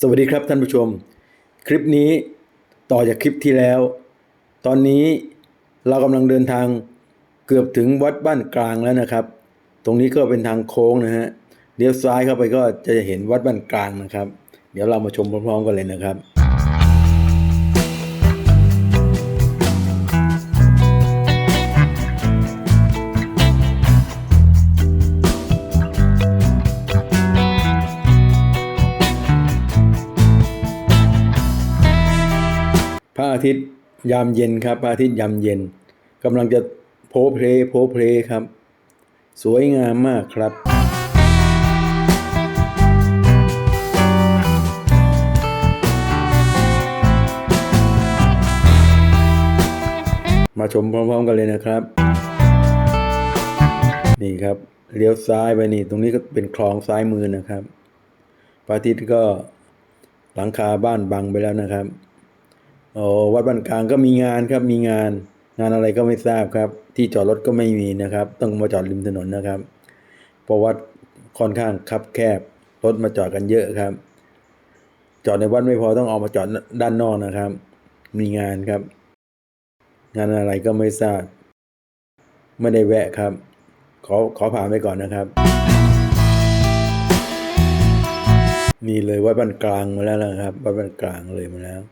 สวัสดีครับท่านผู้ชม คลิปนี้ต่อจากคลิปที่แล้ว ตอนนี้เรากำลังเดินทางเกือบถึงวัดบ้านกลางแล้วนะครับ ตรงนี้ก็เป็นทางโค้งนะฮะเลี้ยวซ้ายเข้าไปก็จะเห็นวัดบ้านกลางนะครับ เดี๋ยวเรามาชมพร้อมๆกันเลยนะครับ ระอาทิตย์ยามเย็นครับพระอาทิตย์ยามเย็นกำลังจะโพลเพลโพลเพลครับ สวยงามมากครับ มาชมพร้อมๆกันเลยนะครับ นี่ครับเลี้ยวซ้ายไปนี่ ตรงนี้ก็เป็นคลองซ้ายมือนะครับพระอาทิตย์ก็หลังคาบ้านบังไปแล้วนะครับ อ๋อวัดบ้านกลางก็มีงานครับมีงาน งานอะไรก็ไม่ทราบครับ ที่จอดรถก็ไม่มีนะครับ ต้องมาจอดริมถนนนะครับเพราะวัดค่อนข้างคับแคบรถมาจอดกันเยอะครับ จอดในวัดไม่พอต้องออกมาจอดด้านนอกนะครับ มีงานครับ งานอะไรก็ไม่ทราบไม่ได้แวะครับ ขอขอผ่านไปก่อนนะครับ นี่เลยวัดบ้านกลางมาแล้วนะครับวัดบ้านกลางเลยมาแล้ว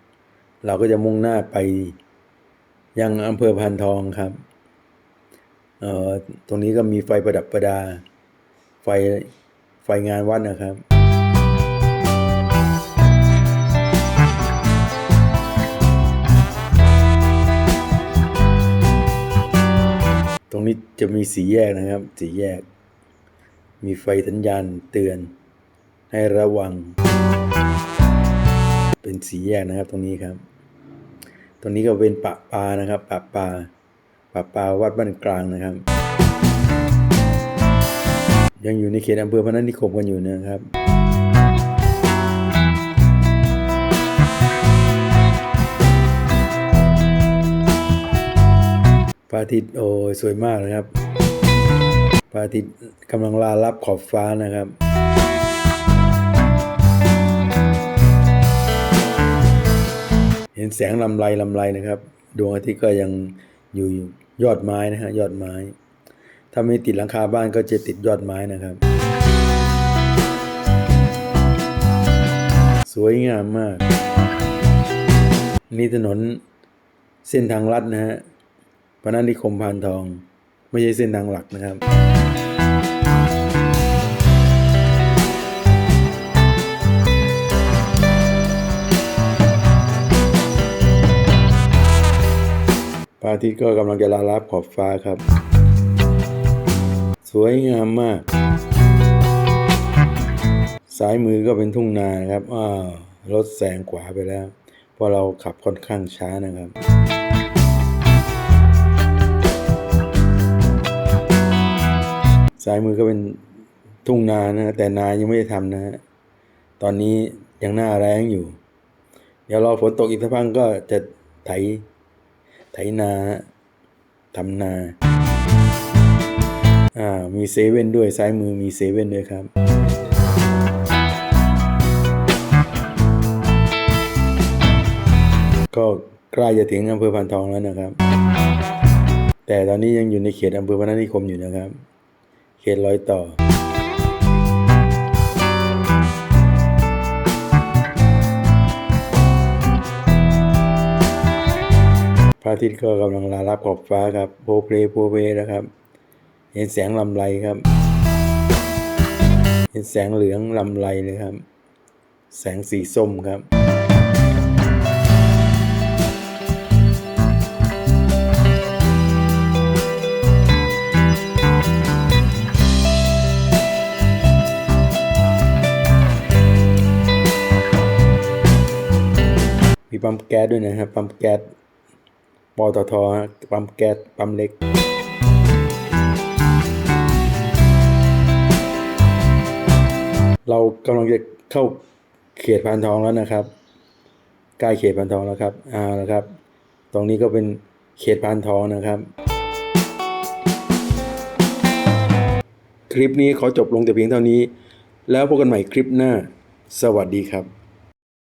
เราก็จะมุ่งหน้าไปยังอำเภอพานทองครับ เอ่อ ตรงนี้ก็มีไฟประดับประดา ไฟ ไฟงานวัดนะครับ ตรงนี้จะมีสีแยกนะครับ สีแยก มีไฟสัญญาณเตือนให้ระวัง เป็นสีแยกนะครับตรงนี้ครับ ตรงนี้ก็เป็นปะปานะครับ ปะปาปะปาวัดบ้านกลางนะครับ ยังอยู่ในเขตอำเภอพนัสนิคมกันอยู่นะครับพระอาทิตย์โอ้ยสวยมากนะครับพระอาทิตย์กำลังลาลับขอบฟ้านะครับ ห็นแสงลำไรลำไรนะครับ ดวงอาทิตย์ก็ยังอยู่ยอดไม้นะฮะยอดไม้ ถ้าไม่ติดหลังคาบ้านก็จะติดยอดไม้นะครับ สวยงามมาก นี่ถนนเส้นทางลัดนะฮะพนัสนิคมพานทอง ไม่ใช่เส้นทางหลักนะครับ อาทิตย์ก็กำลังจะลาลับขอบฟ้าครับ สวยงามมาก ซ้ายมือก็เป็นทุ่งนานครับอ้าวรถแซงขวาไปแล้ว เพราะเราขับค่อนข้างช้านะครับซ้ายมือก็เป็นทุ่งนานะฮะแต่นายังไม่ได้ทำนะฮะตอนนี้ยังหน้าแรงอยู่ เดี๋ยวรอฝนตกอีกสักพักก็จะไถ ไถนาทำนาอ่ามีเซเว่นด้วยซ้ายมือมีเซเว่นด้วยครับ ก็ใกล้จะถึงอำเภอพานทองแล้วนะครับ แต่ตอนนี้ยังอยู่ในเขตอำเภอพนัสนิคมอยู่นะครับ เขตรอยต่อ ระอาทิตย์ก็กำลังลาลับขอบฟ้าครับโพเพลโพเพนะครับ เห็นแสงลำไรครับ เห็นแสงเหลืองลำไรเลยครับ แสงสีส้มครับมีปั๊มแก๊สด้วยนะครับปั๊มแก๊ส ปตทปั๊มแก๊สปั๊มเล็ก เรากำลังจะเข้าเขตพานทองแล้วนะครับ ใกล้เขตพานทองแล้วครับอ่าแล้วครับ ตรงนี้ก็เป็นเขตพานทองนะครับ คลิปนี้ขอจบลงแต่เพียงเท่านี้ แล้วพบกันใหม่คลิปหน้า สวัสดีครับ